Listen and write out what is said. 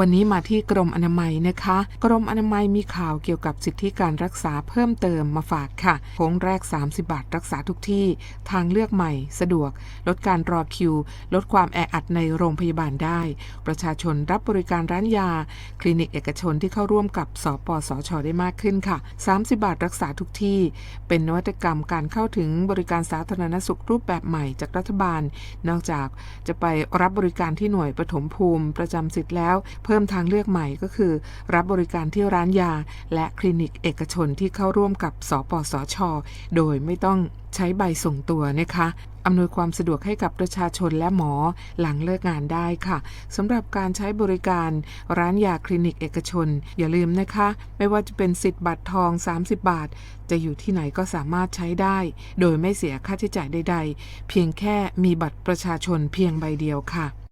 วันนี้มาที่กรมอนามัยนะคะ กรมอนามัยมีข่าวเกี่ยวกับสิทธิการรักษาเพิ่มเติมมาฝากค่ะโค้งแรก 30 บาทรักษาทุกที่ ทางเลือกใหม่ สะดวก ลดการรอคิว ลดความแออัดในโรงพยาบาลได้ ประชาชนรับบริการร้านยา คลินิกเอกชนที่เข้าร่วมกับสปสชได้มากขึ้นค่ะ 30 บาทรักษาทุกที่ เป็นนวัตกรรมการเข้าถึงบริการสาธารณสุขรูปแบบใหม่จากรัฐบาล นอกจากจะไปรับบริการที่หน่วยปฐมภูมิ ประจำสิทธิ์แล้วเพิ่มทางเลือกใหม่ก็คือ รับบริการที่ร้านยา และคลินิกเอกชนที่เข้าร่วมกับ สปสช โดยไม่ต้องใช้ใบส่งตัวนะคะอำนวยความสะดวกให้กับประชาชนและหมอหลังเลิกงานได้ค่ะสำหรับการใช้บริการร้านยาคลินิกเอกชน อย่าลืมนะคะ ไม่ว่าจะเป็นสิทธิ์บัตรทอง 30 บาท จะอยู่ที่ไหนก็สามารถใช้ได้ โดยไม่เสียค่าใช้จ่ายใด ๆ เพียงแค่มีบัตรประชาชนเพียงใบเดียวค่ะ